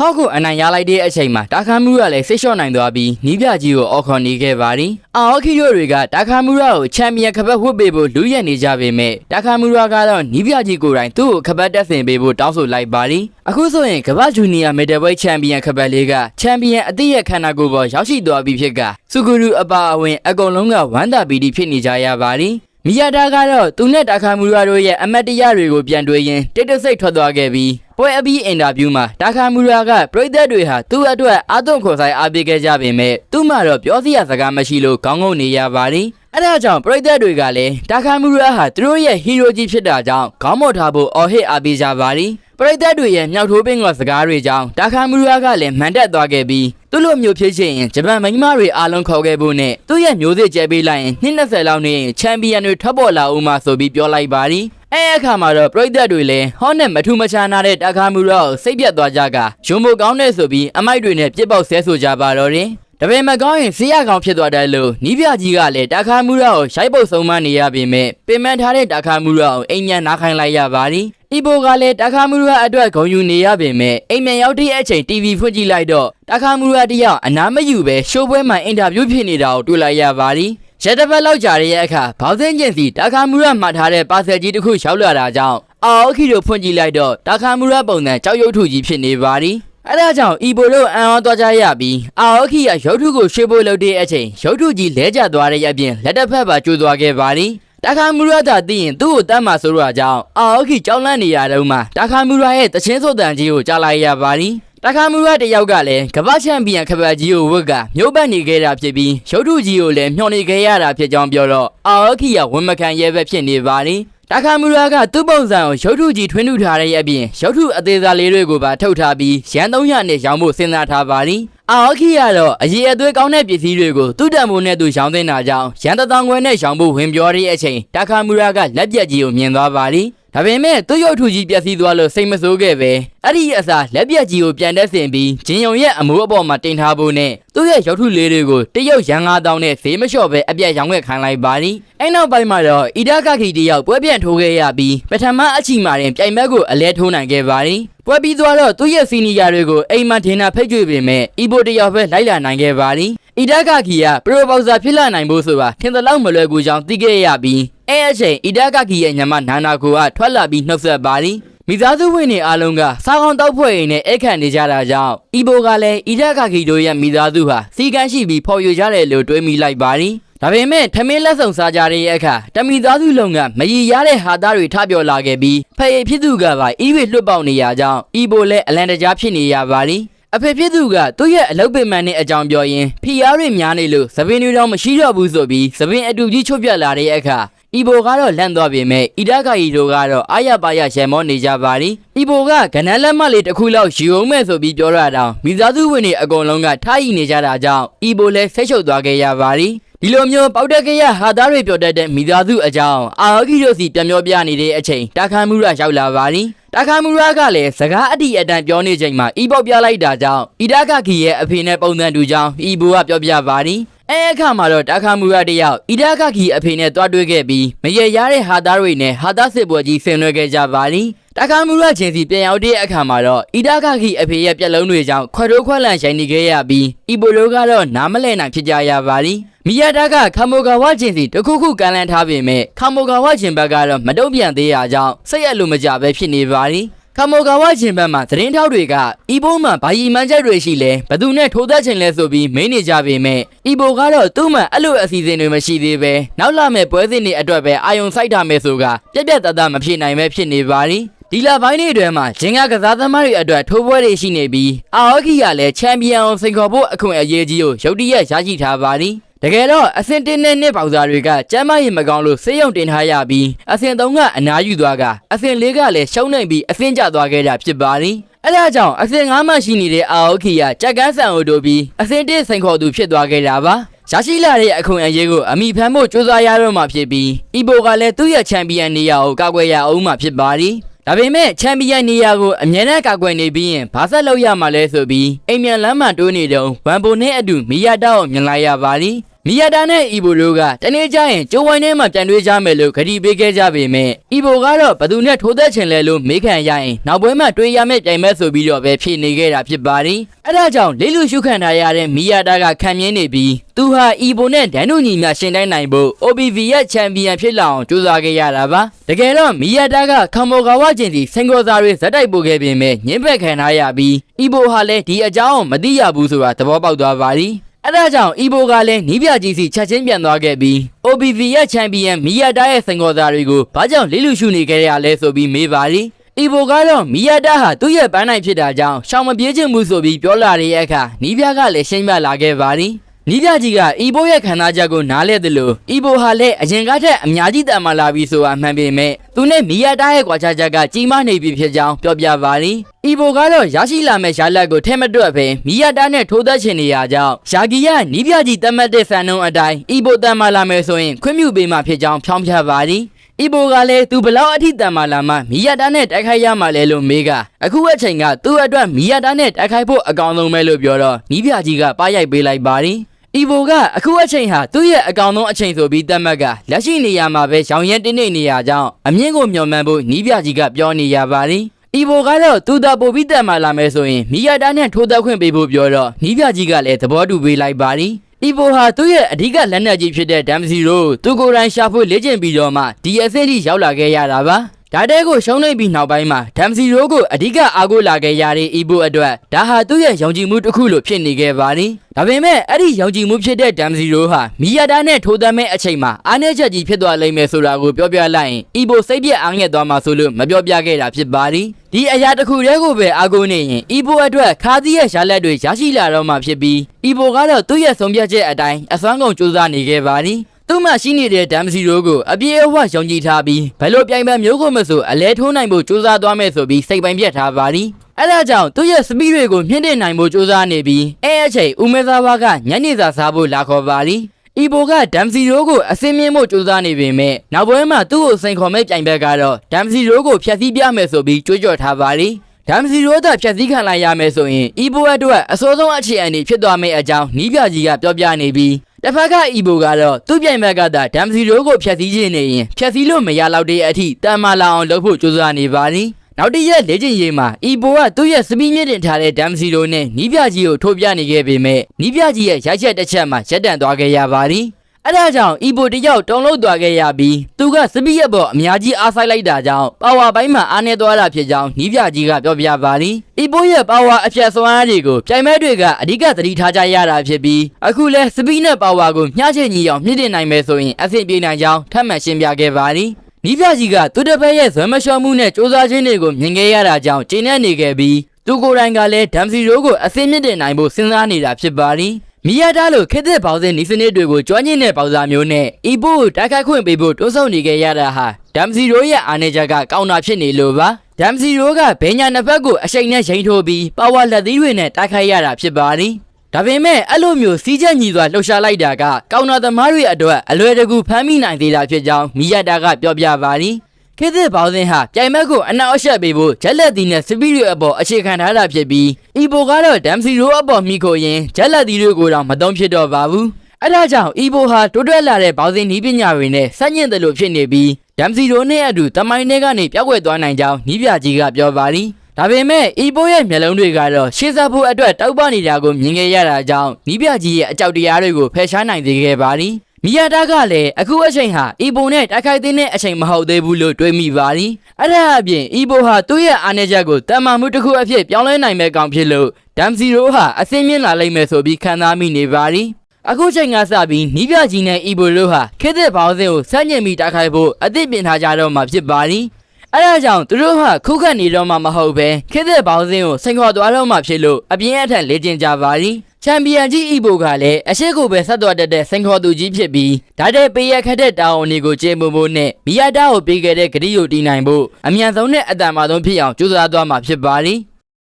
ဟောက်ကိုအနိုင်ရလိုက်တဲ့အချိန်မှာတာခါမူရာလည်းဆိတ်လျှော့နိုင်သွားပြီးနီးပြကြီးကိုအော်ခေါ်နေခဲ့ပါသည်အာအော်ခီတို့တွေကတာခါမူရာကိုချန်ပီယံခပတ်ဝတ်ပေးဖို့လူရက်နေကြပေမဲ့တာခါမူရာကတော့နီးပြကြီးကိုယ်တိုင်သူ့ကိုခပတ်တက်ဆင်ပေးဖို့တောင်းဆိုလိုက်ပါသည်အခုဆိုရင်ကမ္ဘာဂျူနီယာမီဒယ်ဝိတ်ချန်ပီယံခပတ်လေးကချန်ပီယံအသည့်ရဲ့ခန္ဓာကိုယ်ပေါ်ရောက်ရှိသွားပြီဖြစ်ကစူဂူရူအပါအဝင်အကုန်လုံးကဝမ်းသာပီတိဖြစ်နေကြရပါသည်မီယာတာကတော့သူနဲ့တာခါမူရာတို့ရဲ့အမတ်တရားတွေကိုပြန်တွေးရင်းတိတ်တဆိတ်ထွက်သွားခဲ့ပြီး ပွဲအပြီးအင်တာဗျူးမှာတာခါမူရာကပြည်သက်တွေဟာသူ့အတွက်အာသွန်ခေါ်ဆိုင်အားပေးခဲ့ကြပေမဲ့သူ့မှာတော့ပြောစရာစကားမရှိလို့ခေါင်းငုံနေရပါသည်အဲဒါကြောင့်ပြည်သက်တွေကလည်းတာခါမူရာဟာသူတို့ရဲ့ဟီးရိုးကြီးဖြစ်တာကြောင့်ခေါင်းမော့ထားဖို့အော်ဟစ်အားပေးကြပါသည်ပရိသတ်တွေရဲ့မြောက်ထိုးပင်ကစကားတွေကြောင့်တာခါမူရာကလည်းမှန်တက်သွားခဲ့ပြီးသူ့လိုမျိုးဖြစ်ချင်ရင်ဂျပန်မိန်းမတွေအားလုံးခေါ်ခဲ့ဖို့နဲ့သူ့ရဲ့မျိုးစစ်ကျဲပေးလိုက်ရင်နှစ်20လောက်နေရင်ချန်ပီယံတွေထွက်ပေါ်လာဦးမှာဆိုပြီးပြောလိုက်ပါသည် အဲအခါမှာတော့ပရိသတ်တွေလည်းဟောနဲ့မထူးမခြားနာတဲ့တာခါမူရာကိုစိတ်ပြတ်သွားကြကရုံမိုကောင်းတဲ့ဆိုပြီးအမိုက်တွေနဲ့ပြစ်ပေါက်ဆဲဆိုကြပါတော့တယ်တပည့်မကောင်းရင်ဆေးရကောင်ဖြစ်သွားတယ်လို့နီးပြကြီးကလည်းတာခါမူရာကိုရှိုက်ပုတ်ဆုံးမနေရပေမဲ့ပင်ပန်းထားတဲ့တာခါမူရာကိုအိမ်မြန်နားခိုင်းလိုက်ရပါသည်။ဤဘိုကလည်းတာခါမူရာအတွက်ဂုံယူနေရပေမဲ့အိမ်မြန်ရောက်တဲ့အချိန် TV ဖွင့်ကြည့်လိုက်တော့တာခါမူရာတယောက်အနားမယူပဲရှိုးပွဲမှာအင်တာဗျူးဖြစ်နေတာကိုတွေ့လိုက်ရပါသည်။ ရက်တစ်ပတ်လောက်ကြာတဲ့အခါဘောက်စင်းကျင်စီတာခါမူရာမှတ်ထားတဲ့ပါဆယ်ကြီးတစ်ခုရောက်လာတာကြောင့်အော်ခီတို့ဖွင့်ကြည့်လိုက်တော့တာခါမူရာပုံစံကြောက်ရွံ့ထုကြီးဖြစ်နေပါသည်။အဲဒါကြောင့်ဤဘိုတို့အံ့ဩသွားကြရပြီးအာအိုခီကရုပ်ထုကိုရွှေဖို့လုပ်တဲ့အချိန်ရုပ်ထုကြီးလဲကျသွားတဲ့အပြင်လက်တစ်ဖက်ပါကျိုးသွားခဲ့ပါသည်တာခါမူရာသာသိရင်သူ့ကိုတတ်မှဆိုတော့ကြောင့်အာအိုခီကြောက်လန့်နေရတော့မှတာခါမူရာရဲ့တချင်းဆိုတန်ကြီးကိုကြားလိုက်ရပါသည် တာခါမူရာတယောက်ကလည်းကမ္ဘာချန်ပီယံခပတ်ကြီးကိုဝတ်ကမျိုးပတ်နေခဲ့တာဖြစ်ပြီးရုပ်ထုကြီးကိုလည်းမျှော်နေခဲ့ရတာဖြစ်ကြောင်းပြောတော့အာအိုခီကဝန်မခံရဲပဲဖြစ်နေပါသည်တာခါမူရာကသူ့ပုံစံကိုရုပ်ထုကြီးထွင်းထုထားတဲ့အပြင်ရုပ်ထုအသေးစားလေးတွေကိုပါထုတ်ထားပြီးရန်300နဲ့ရောင်းဖို့စဉ်းစားထားပါသည်။အာခီကတော့အရေးအသွေးကောင်းတဲ့ပစ္စည်းတွေကိုသူ့တံမိုးနဲ့သူရောင်းသိနေတာကြောင့်ရန်တထောင်ခွဲနဲ့ရောင်းဖို့ဝင်ပြောတဲ့အချိန်တာခါမူရာကလက်ပြက်ကြီးကိုမြင်သွားပါသည်။ဒါပေမဲ့သူ့ရုပ်ထုကြီးပျက်စီးသွားလို့စိတ်မဆိုးခဲ့ပဲအဲ့ဒီအစားလက်ပြက်ကြီးကိုပြန်တက်ဆင်ပြီးဂျင်ယုံရဲ့အမိုးအပေါ်မှာတင်ထားဖို့နဲ့သူ့ရဲ့ရုပ်ထုလေးတွေကိုတရုတ်ရန်9000နဲ့ဈေးမလျှော့ပဲအပြက်ရောင်းခဲ့ခိုင်းလိုက်ပါသည်အဲ့နောက်ပိုင်းမှာတော့အီဒါကခီတယောက်ပွဲပြန့်ထိုးခဲ့ရပြီးပထမအချီမှာတင်ပြိုင်ဘက်ကိုအလဲထိုးနိုင်ခဲ့ပါသည်ပွဲပြီးသွားတော့သူ့ရဲ့စီနီယာတွေကိုအိမ်မှာဒင်နာဖိတ်ကြွေပေမဲ့အီဘိုတယောက်ပဲလိုက်လာနိုင်ခဲ့ပါသည် အီဒါကခီကပရိုပေါဇာဖြစ်လာနိုင်ဖို့ဆိုတာထင်သလောက်မလွယ်ကူကြောင်းသိခဲ့ရပြီးအဲအချိန်အီဒါကခီရဲ့ညမနာနာကိုကထွက်လာပြီးနှုတ်ဆက်ပါသည်မိသားစုဝင်တွေအားလုံးကစားကောင်းတောက်ဖွဲ့ရင်းနဲ့အိတ်ခတ်နေကြတာကြောင့်အီဘိုကလည်းအီဒါကခီတို့ရဲ့မိသားစုဟာစီကန်းရှိပြီးဖော်ယူကြတယ်လို့တွေးမိလိုက်ပါသည်ဒါပေမဲ့ထမင်းလက်ဆောင်စားကြတဲ့အခါတမိသားစုလုံးကမရည်ရတဲ့ဟာသားတွေထပြောလာခဲ့ပြီးဖယေဖြစ်သူကပါအီးရွေလွတ်ပေါက်နေရကြောင်းအီဘိုလည်းအလန်တကြားဖြစ်နေရပါသည် အဖေဖြစ်သူကသူ့ရဲ့အလုပ်ပင်မန်နဲ့အကြောင်းပြောရင်းဖီယားတွေများနေလို့သပင်းတွေတော့မရှိတော့ဘူးဆိုပြီးသပင်းအတူကြီးချုပ်ပြတ်လာတဲ့အခါအီဘိုကတော့လန့်သွားပေမဲ့အီဒါကာယီတို့ကတော့အာရပါရရှယ်မောနေကြပါသည်အီဘိုကကနန်းလက်မလေးတစ်ခုလောက်ယူအောင်မဲ့ဆိုပြီးပြောရတာမိသားစုဝင်တွေအကုန်လုံးကထားရီနေကြတာကြောင့်အီဘိုလည်းဆက်ချုပ်သွားခဲ့ရပါသည်ဒီလိုမျိုးပေါက်တက်ကြရဟာသားတွေပြောတတ်တဲ့မိသားစုအကြောင်းအာဟီတို့စီပြန်ပြောပြနေတဲ့အချိန်တာခါမူရာရောက်လာပါသည် တာခါမူရာကလည်းစကားအတီအတန်ပြောနေချိန်မှာအီပေါက်ပြလိုက်တာကြောင့်အီဒါကခီရဲ့အဖေနဲ့ပုံစံတူကြောင်းအီဘိုကပြောပြပါသည်အဲအခါမှာတော့တာခါမူရာတယောက်အီဒါကခီအဖေနဲ့တွားတွေ့ခဲ့ပြီးမရေရတဲ့ဟာသားတွေနဲ့ဟာသားစစ်ပွဲကြီးဆင်နွှဲခဲ့ကြပါသည် တာခါမူရာချင်းစီပြန်ရောက်တဲ့အခါမှာတော့အီဒါကခီအဖေရဲ့ပြက်လုံးတွေကြောင့်ခွက်တိုးခွက်လန့်ရှိုင်နေခဲ့ရပြီးအီဘိုလိုကတော့နားမလဲနိုင်ဖြစ်ကြရပါသည်မီယာတာကခမိုဂါဝချင်းစီတခုခုကန်လန်းထားပေမဲ့ခမိုဂါဝချင်းဘက်ကတော့မတုံ့ပြန်သေးရကြောင်းစိတ်ရလို့မကြပဲဖြစ်နေပါသည်ခမိုဂါဝချင်းဘက်မှာသတင်းထောက်တွေကအီဘိုမှာဘာကြီးမှန်းချက်တွေရှိလဲဘသူနဲ့ထိုးသက်ချင်လဲဆိုပြီးမင်းနေကြပေမဲ့အီဘိုကတော့သူ့မှာအဲ့လိုအစီအစဉ်တွေမရှိသေးပဲနောက်လာမဲ့ပွဲစဉ်တွေအတွက်ပဲအာယုံစိုက်တာမယ်ဆိုကပြက်ပြက်တသားမဖြစ်နိုင်ပဲဖြစ်နေပါသည် ဒီလပိုင်းတွေအတွင်းမှာဂျင်ကကစားသမားတွေအတွက်ထိုးပွဲတွေရှိနေပြီးအာဟောခီကလည်းချန်ပီယံအောင်စိန်ခေါ်ဖို့အခွင့်အရေးကြီးကိုရုတ်တရက်ရရှိထားပါသည်တကယ်တော့အဆင့်1နဲ့နှစ်ပေါက်စားတွေကကျမ်းမာရေးမကောင်းလို့ဆေးရုံတင်ထားရပြီးအဆင့်3ကအနားယူသွားကအဆင့်4ကလည်းရှုံးနေပြီးအဆင့်ကျသွားခဲ့တာဖြစ်ပါသည်အဲဒါကြောင့်အဆင့်5မှရှိနေတဲ့အာအိုခီကကြက်ကန်းဆန်အိုတို့ပြီးအဆင့်1စိန်ခေါ်သူဖြစ်သွားခဲ့တာပါရရှိလာတဲ့အခွင့်အရေးကိုအမိဖမ်းဖို့ကြိုးစားရတော့မှဖြစ်ပြီးအီဘိုကလည်းသူ့ရဲ့ချန်ပီယံနေရာကိုကာကွယ်ရအောင်မှဖြစ်ပါသည် ဒါပေမဲ့ချန်ပီယံနေရာကိုအမြဲတမ်းကာကွယ်နေပြီးရင်ဘာဆက်လုပ်ရမှာလဲဆိုပြီးအိမ်မြန်လမ်းမှတိုးနေတုန်းဝမ်ပိုနဲ့အတူမီယာတာကိုမြင်လိုက်ရပါသည် မမီယာတာနဲ့အီဘိုတို့ကတနေ့ကျရင်ကျိုးဝိုင်းထဲမှာပြန်တွေ့ကြမယ်လို့ခရီးပေးခဲ့ကြပေမဲ့အီဘိုကတော့ဘသူနဲ့ထိုးသက်ချင်လဲလို့မေးခံရရင်နောက်ပွဲမှာတွေ့ရမယ့်ပြိုင်မဲ့ဆိုပြီးတော့ပဲဖြေနေခဲ့တာဖြစ်ပါတယ်အဲဒါကြောင့်လေးလူရှုခံထားရတဲ့မီယာတာကခံမြင်နေပြီးသူဟာအီဘိုနဲ့ဒန်နူညီများရှင်တိုင်းနိုင်ဖို့ OBV ရဲ့ချန်ပီယံဖြစ်လာအောင်ကြိုးစားခဲ့ရတာပါတကယ်တော့မီယာတာကခမောကာဝကျင်စီစင်ကောစာတွေဇက်တိုက်ပို့ခဲ့ပေမဲ့ညှင်းပက်ခံထားရပြီးအီဘိုဟာလည်းဒီအကြောင်းကိုမသိရဘူးဆိုတာသဘောပေါက်သွားပါသည် အဲဒါကြောင့်အီဘိုကလည်းနီးပြကြီးစီချက်ချင်းပြန်သွားခဲ့ပြီး OBV ရဲ့ချန်ပီယံမီယာတာရဲ့စင်ကော်သားတွေကိုဘာကြောင့်လေးလူရှုနေခဲ့ရလဲဆိုပြီးမေးပါလိအီဘိုကတော့မီယာတာဟာသူ့ရဲ့ပန်းနိုင်ဖြစ်တာကြောင့်ရှောင်မပြေးချင်ဘူးဆိုပြီးပြောလာတဲ့အခါနီးပြကလည်းရှင်းပြလာခဲ့ပါ လိနီးပြကြီးကအီဘိုရဲ့ခံစားချက်ကိုနားလဲတယ်လို့အီဘိုဟာလည်းအရင်ကထက်အများကြီးတန်မာလာပြီးဆိုတာမှန်ပေမဲ့သူနဲ့မီယာတာရဲ့ကွာခြားချက်ကကြီးမားနေပြီဖြစ်ကြောင်းပြောပြပါလိအီဘိုကတော့ရရှိလာမဲ့ရလက်ကိုထဲမတွက်ပဲမီယာတာနဲ့ထိုးသက်ချင်နေရကြောင်းယာဂီယနီးပြကြီးတတ်မှတ်တဲ့စံနှုန်းအတိုင်းအီဘိုတန်မာလာမယ်ဆိုရင်ခွင့်ပြုပေးမှဖြစ်ကြောင်းဖြောင်းပြပါလိအီဘိုကလည်းသူဘလောက်အထိတန်မာလာမှမီယာတာနဲ့တိုက်ခိုက်ရမှာလဲလို့မေးကအခုအချိန်ကသူ့အတွက်မီယာတာနဲ့တိုက်ခိုက်ဖို့အကောင်းဆုံးပဲလို့ပြောတော့နီးပြကြီးကပါရိုက်ပေးလိုက်ပါလိ အီဘိုကအခုအချိန်ဟာသူ့ရဲ့အကောင်ဆုံးအချိန်ဆိုပြီးသတ်မှတ်ကလက်ရှိနေရာမှာပဲရောင်ရဲတင်းနေနေရကြောင်းအမြင့်ကိုမျှော်မှန်းဖို့နီးပြကြီးကပြောနေရပါလိအီဘိုကတော့သူသာပိုပြီးတက်မှလာမယ်ဆိုရင်မီယာတာနဲ့ထိုးသက်ခွင့်ပေးဖို့ပြောတော့နီးပြကြီးကလည်းသဘောတူပေးလိုက်ပါလိအီဘိုဟာသူ့ရဲ့အဓိကလက်နက်ကြီးဖြစ်တဲ့ဒမ်စီရိုသူကိုယ်တိုင်ရှာဖွေလေ့ကျင့်ပြီးတော့မှဒီအဆင့်ထိရောက်လာခဲ့ရတာပါ ဒါတဲကိုရှုံးနေပြီးနောက်ပိုင်းမှာဒမ်စီရိုကိုအဓိကအားကိုးလာခဲ့ရတဲ့အီဘိုအတွက်ဒါဟာသူ့ရဲ့ယုံကြည်မှုတစ်ခုလို့ဖြစ်နေခဲ့ပါလိဒါပေမဲ့အဲ့ဒီယုံကြည်မှုဖြစ်တဲ့ဒမ်စီရိုဟာမီယာတာနဲ့ထိုးသမ်းမဲ့အချိန်မှာအားနည်းချက်ကြီးဖြစ်သွားလိမ့်မယ်ဆိုတာကိုပြောပြလိုက်ရင်အီဘိုစိတ်ပြက်အားငယ်သွားမှာဆိုလို့မပြောပြခဲ့တာဖြစ်ပါလိဒီအရာတစ်ခုတည်းကိုပဲအားကိုးနေရင်အီဘိုအတွက်ခါသီးရဲ့ရှားလက်တွေရရှိလာတော့မှဖြစ်ပြီးအီဘိုကတော့သူ့ရဲ့ဆုံးဖြတ်ချက်အတိုင်းအစွမ်းကုန်စူးစမ်းနေခဲ့ပါလိသူ့ မှာရှိနေတဲ့ဒမ်စီရိုကိုအပြေအဝယုံကြည်ထားပြီးဘယ်လိုပြိုင်ပွဲမျိုးကိုမဆိုအလဲထိုးနိုင်ဖို့ကြိုးစားသွားမယ်ဆိုပြီးစိတ်ပိုင်းပြတ်ထားပါသည်အဲ့ဒါကြောင့်သူ့ရဲ့စပီးတွေကိုမြင့်တင်နိုင်ဖို့ကြိုးစားနေပြီးအဲအချိန်ဦးမေသာဘာကညနေစာစားဖို့လာခေါ်ပါသည်အီဘိုကဒမ်စီရိုကိုအစင်းမြင့်ဖို့ကြိုးစားနေပေမဲ့နောက်ပွဲမှာသူ့ကိုစိန်ခေါ်မဲ့ပြိုင်ဘက်ကတော့ဒမ်စီရိုကိုဖျက်ဆီးပြမယ်ဆိုပြီးကြွေးကြော်ထားပါသည်ဒမ်စီရိုသာဖြတ်စည်းခံလိုက်ရမယ်ဆိုရင်အီဘိုအတွက်အစိုးဆုံးအခြေအနေဖြစ်သွားမယ့်အကြောင်းနီးပြကြီးကပြောပြနေပြီး တစ်ဖက်ကအီဘိုကတော့သူ့ပြိုင်ဘက်ကသာဒမ်စီရိုကိုဖြတ်စည်းခြင်းနေရင်ဖြတ်စည်းလို့မရတော့တဲ့အထိတန်မာလာအောင်လုပ်ဖို့ကြိုးစားနေပါသည်နောက်တစ်ရက်လေ့ကျင့်ရေးမှာအီဘိုကသူ့ရဲ့စပီးမြင့်တင်ထားတဲ့ဒမ်စီရိုနဲ့နီးပြကြီးကိုထိုးပြနေခဲ့ပေမဲ့နီးပြကြီးရဲ့ရိုက်ချက်တစ်ချက်မှာရက်တန့်သွားခဲ့ရပါသည် အဲ့ဒါကြောင့်အီဘိုတယောက်တုံလို့သွားခဲ့ရပြီးသူကစပီးရဲ့ပေါ်အများကြီးအားဆိုင်လိုက်တာကြောင့်ပါဝါပိုင်းမှာအားနေသွားတာဖြစ်ကြောင်းနီးပြကြီးကပြောပြပါသည်အီဘိုရဲ့ပါဝါအဖြတ်စွမ်းအားတွေကိုပြိုင်မဲ့တွေကအဓိကသတိထားကြရတာဖြစ်ပြီးအခုလဲစပီးနဲ့ပါဝါကိုမျှချညီအောင်မြင့်တင်နိုင်မယ်ဆိုရင်အဆင်ပြေနိုင်ကြောင်းထပ်မံရှင်းပြခဲ့ပါသည်နီးပြကြီးကသူတစ်ဖက်ရဲ့ဇွဲမလျှော်မှုနဲ့စူးစမ်းခြင်းတွေကိုမြင်ခဲ့ရတာကြောင့်ကျင်းနေနေခဲ့ပြီးသူကိုယ်တိုင်ကလည်းဒမ်စီရိုကိုအစင်းမြင့်တင်နိုင်ဖို့စဉ်းစားနေတာဖြစ်ပါသည် မီယာတာလိုခက်တဲ့ပေါင်းစင်နီးစနစ်တွေကိုကြွားညင်တဲ့ပေါင်းစာမျိုးနဲ့အီဘိုကိုတိုက်ခိုက်ခွင့်ပေးဖို့တွန်းဆုံနေခဲ့ရတာဟာဒမ်စီရိုရဲ့အာနေချက်ကကောင်းတာဖြစ်နေလို့ပါဒမ်စီရိုကဘဲညာနှစ်ဖက်ကိုအရှိန်နဲ့ချိန်ထိုးပြီးပါဝါလက်သီးတွေနဲ့တိုက်ခိုက်ရတာဖြစ်ပါသည်ဒါပေမဲ့အဲ့လိုမျိုးစီးချက်ညီစွာလှုပ်ရှားလိုက်တာကကောင်းတာသမားတွေအတွက်အလွယ်တကူဖမ်းမိနိုင်သေးတာဖြစ်ကြောင်းမီယာတာကပြောပြပါသည် ခေတ်သစ်ဘောင်းစင်ဟာပြိုင်ဘက်ကိုအနောက်အရှက်ပေးဖို့ဂျက်လက်တီနဲ့စပီရီအပေါ်အခြေခံထားတာဖြစ်ပြီးအီဘိုကတော့ဒမ်စီရိုအပေါ်မိခိုရင်ဂျက်လက်တီတွေကိုတော့မသုံးဖြစ်တော့ပါဘူးအဲ့ဒါကြောင့်အီဘိုဟာတိုးတွဲလာတဲ့ဘောင်းစင်နီးပညာတွေနဲ့စက်ညင်တယ်လို့ဖြစ်နေပြီးဒမ်စီရိုနဲ့အတူတမိုင်းထဲကနေပြောက်ွယ်သွားနိုင်ကြောင်းနီးပြကြီးကပြောပါသည်ဒါပေမဲ့အီဘိုရဲ့မျက်လုံးတွေကတော့ရှေ့ဆက်ဖို့အတွက်တောက်ပနေတာကိုမြင်ခဲ့ရတာကြောင့်နီးပြကြီးရဲ့အကြောက်တရားတွေကိုဖယ်ရှားနိုင်စေခဲ့ပါသည် မီယာတာကလည်းအခုအချိန်ဟာအီဘိုနဲ့တိုက်ခိုက်တဲ့အချိန်မဟုတ်သေးဘူးလို့တွေးမိပါသည်အဲ့ဒါအပြင်အီဘိုဟာသူ့ရဲ့အားနည်းချက်ကိုတန်မာမှုတစ်ခုအဖြစ်ပြောင်းလဲနိုင်မဲ့ကောင်ဖြစ်လို့ဒမ်စီရိုဟာအစင်းမြင့်လာလိမ့်မယ်ဆိုပြီးခံစားမိနေပါသည်အခုချိန်ကစပြီးနီးပြကြီးနဲ့အီဘိုတို့ဟာခေတ်သစ်ဘောင်းစင်ကိုဆက်ညင်ပြီးတိုက်ခိုက်ဖို့အသင့်ပြင်ထားကြတော့မှာဖြစ်ပါသည်အဲဒါကြောင့်သူတို့ဟာခုခတ်နေတော့မှမဟုတ်ပဲခေတ်သစ်ဘောင်းစင်ကိုစိန်ခေါ်သွားတော့မှဖြစ်လို့အပြင်းအထန်လေ့ကျင့်ကြပါသည် ချန်ပီယံကြီးအီဘိုကလည်းအရှိကိုပဲဆက်သွားတတ်တဲ့စိန်ခေါ်သူကြီးဖြစ်ပြီးဒါတဲ့ပေးရခတ်တဲ့တာဝန်တွေကိုကျေမုံဖို့နဲ့မီယာတာကိုပေးခဲ့တဲ့ဂရီယိုတီနိုင်ဖို့အမြန်ဆုံးနဲ့အတန်မာဆုံးဖြစ်အောင်ကြိုးစားသွားမှာဖြစ်ပါသည်